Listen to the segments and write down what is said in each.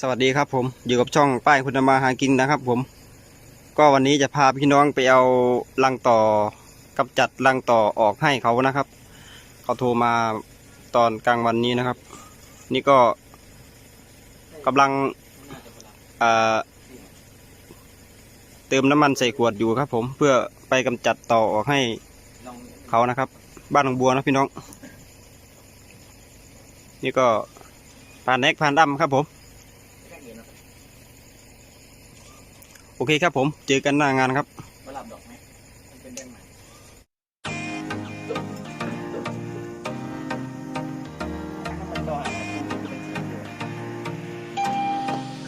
สวัสดีครับผมอยู่กับช่องป้ายคุณธรรมาหากินนะครับผม ก็วันนี้จะพาพี่น้องไปเอาลังต่อกำจัดลังต่อออกให้เขานะครับ เขาโทรมาตอนกลางวันนี้นะครับ นี่ก็กำลังเติมน้ำมันใส่ขวดอยู่ครับ ผมเพื่อไปกำจัดต่อออกให้เขานะครับ บ้านหนองบัวนะพี่น้อง นี่ก็ผ่านแอกผ่านดำครับผม อเคครับผม เจอกันหน้างานครับมาหลับดอกไหมมันเป็นได้ไหม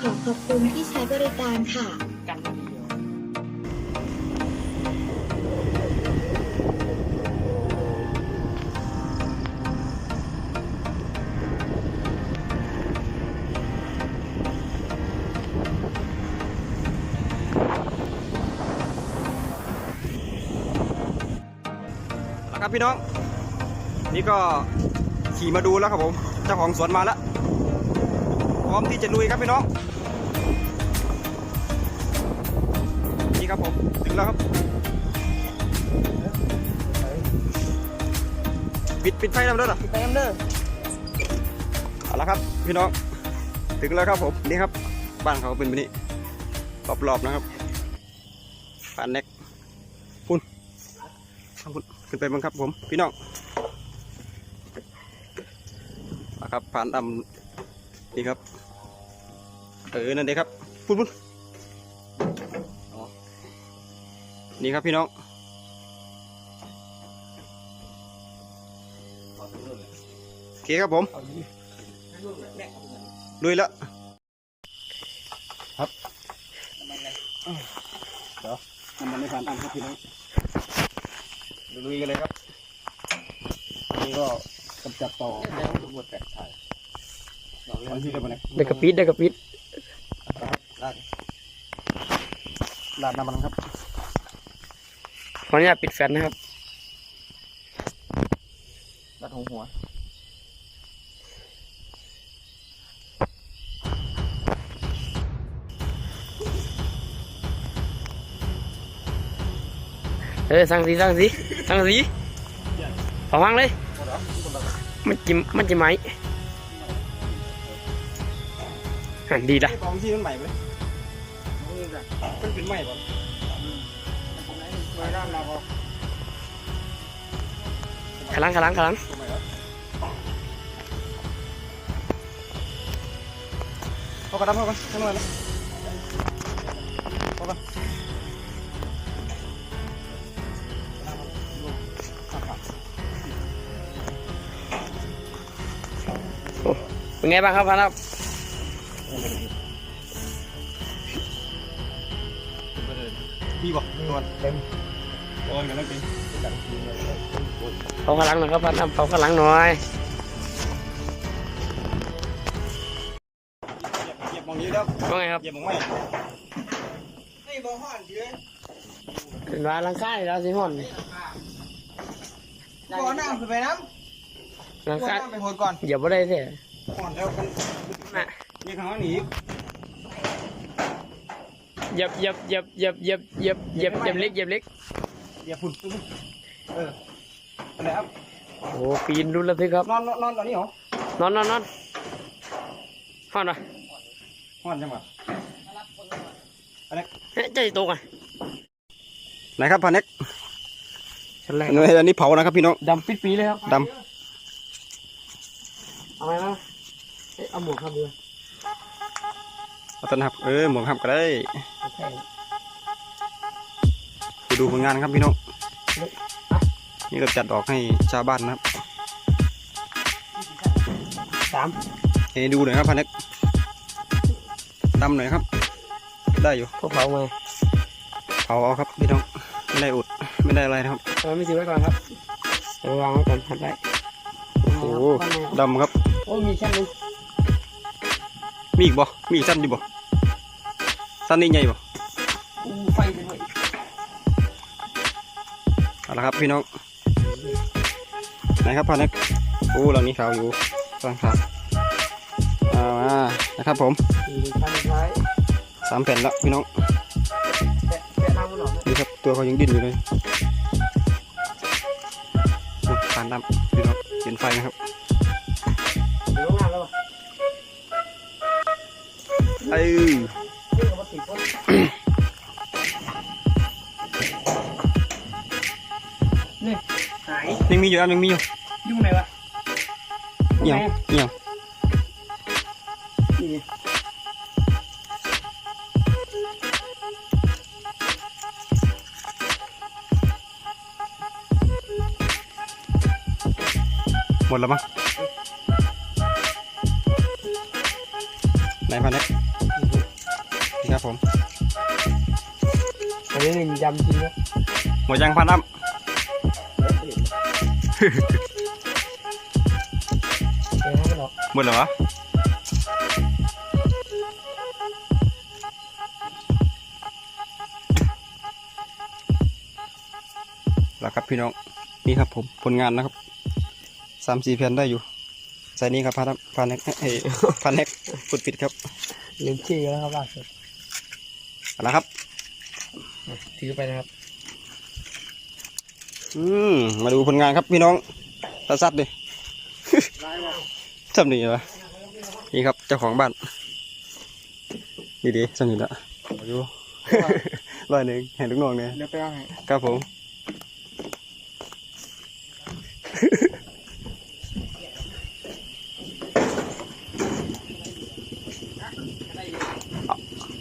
ขอขอบคุณที่ใช้บริการค่ะ ครับพี่น้อง นี่ก็ขี่มาดูแล้วครับผมเจ้าของสวนมาแล้วพร้อมที่จะลุยครับพี่น้อง นี่ครับผมถึงแล้วครับปิดปิดไฟแล้วเด้อเหรอไปกันเด้อเอาละครับพี่น้อง ถึงแล้วครับผมนี่ครับ บ้านเขาเป็นแบบนี้รอบๆนะครับผ่านเน็กพุ่นข้างพุ่น ขึ้นไปบังครับผมพี่น้องเอาครับผ่านดำนี่ครับ เออ นั่นเองครับพุ่นพุ่นนี่ครับพี่น้องโอเคครับผมลุยแล้วน้ำมันอะไรน้ำมันไม่ผ่านอันครับพี่น้อง ลุยกันเลยครับ นี่ก็กำจัดต่อแล้วทุกบทแตกถ่ายดอกวันที่เรียกว่าไงได้กระปิดได้กระปิดครับลาดลาดน้ำมันครับขออนุญาตปิดแฟลชนะครับรัดหัวหัว เออสั่งสีสั่งสีสั่งสีพอฟังเลยมันจิมมันจิไหมอะดีละไอ้กองที่มันใหม่ไหมมันเป็นใหม่ป่ะไว้ด้านเราก็ขลังขลังขลังตัวใหม่ครับเข้ากระดับเข้ากันข้างนอกนะ เป็นไงบ้างครับพันครับพี่บอกตัวเต็มโอ้ยกันแล้วกินเผาขลังหน่อยครับพันครับเผาขลังหน่อยเหยียบมองนี้แล้วว่าไงครับเหยียบมองไม่นี่บอห้อนเฉยเป็นว่าหลังค่ายเราสิห่อนก่อนน้ำขึ้นไปน้หลังำก่อนค่ายน้ำไปหดก่อนอย่าบ่ได้เสีย ห้อนแล้วกันน่ะนี่ข้างหลังหนีเหยับเหยับเหยับเหยับเหยับเหยับเหยับเหยับเล็กเหยับเล็กเหยียบฝุ่นปุ๊บเอออะไรครับโอ้โหปีนรุนระทึกครับ นอนนอนนอนตอนนี้เหรอนอนนอนนอนห่อนปะห้อนจังหวะเฮ้ยใจตกอะไหนครับพันเน็กชั้นแรกอันนี้อันนี้เผานะครับพี่น้องดำปิดปีเลยครับดเอาไหมนะ เอ้ยเอาหมวกครับดูำเอาต้นครับเออหมวกครับก็ได้โอเคไปดูผลงานครับพี่น้องนี่ก็จัดออกให้ชาวบ้านนะครับสามให้ดูหน่อยครับพันเน็กดำหน่อยครับ ได้อยู่พวกเผามาเผาเอาครับพี่น้องไม่ได้อุดไม่ได้อะไรนะครับเอาไม่ถือไว้ก่อนครับเอาวางไว้ก่อนหัดไว้โอ้โหดำครับ โอ้มีชั้นหนึง มีอีกบ่มีอีกสั้นอยู่บ่สั้นนี่ใหญ่บ่อะไฟไปด้วยเอาละครับพี่น้องไหนครับพันเน็กโอ้หลังนี้ขาวอยู่ฟังครับเอามานะครับผมสามแผ่นแล้วพี่น้องนี่ครับตัวเขายังดิ้นอยู่เลยโอ้ยปานดำพี่น้องเห็นไฟนะครับ เอ้ยเรื่องกับว่าติดคนนี่หายยังมีอยู่ครับยังมีอยู่ยุ่งไหนวะเหี่ยวเหี่ยวนี่ไงหมดแล้วมั้งไหนพันเล็กนี่ ครับผมอันนี้หนึ่งยำจริงนะหมดยังพันน้เดี๋ยวให้มันออกำหมดแล้ววะแล้วครับพี่น้อง นี่ครับผมผลงานนะครับ สามสี่แผ่นได้อยู่ ใส่นี่ครับพันน้ำพันเล็กเอ้ยพันเล็กพูดผิดครับลืมชื่อแล้วครับล่าสุด เอาละครับ ถือไปนะครับ อืมมาดูผลงานครับพี่น้องตาซัดดิจำนี่วะนี่ครับเจ้าของบ้านดีดีๆจำนี่ละเอาอยู่ร้อยหนึ่งเห็นลูกน้องเนี่ยเดี๋ยวไปเอาให้ครับผม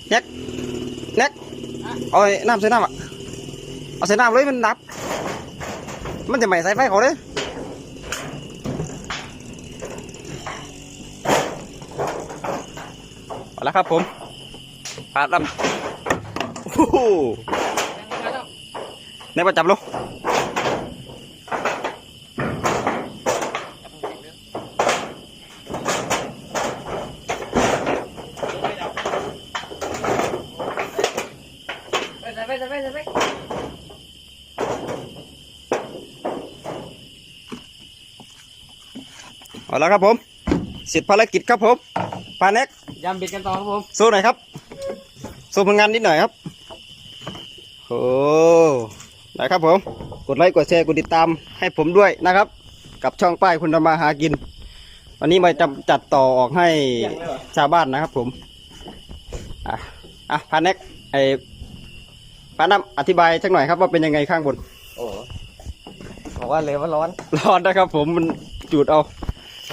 เน็กเน็ก เอาน้ำใส่น้ำอะ เอาใส่น้ำเลยมันดับ มันจะไหม้สายไฟเขาเลยเอาละครับผมปาดลำโอ้โหในประจับลูก ไปไปไปไปไป เอาละครับผมเสร็จภารกิจครับผมปาเน็กยำบิดกันต่อครับผมสู้หน่อยครับสู้ผลงานนิดหน่อยครับโอ้นะครับผมกดไลค์กดแชร์กดติดตามให้ผมด้วยนะครับ กับช่องป้ายคุณธรรมาหากิน วันนี้มาจำจัดต่อออกให้ชาวบ้านนะครับผมอะอะพาเน็กไอพาน้ำอธิบายสักหน่อยครับว่าเป็นยังไงข้างบนโอ้บอกว่าเลยว่าร้อน ร้อนนะครับผมมันจูดเอา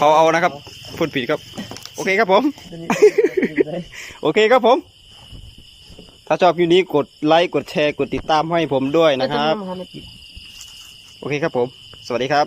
เผาเอานะครับพูดผิดครับ โอเคครับผม โอเคครับผม ถ้าชอบคลิปนี้กดไลค์กดแชร์กดติดตามให้ผมด้วยนะครับ โอเคครับผม สวัสดีครับ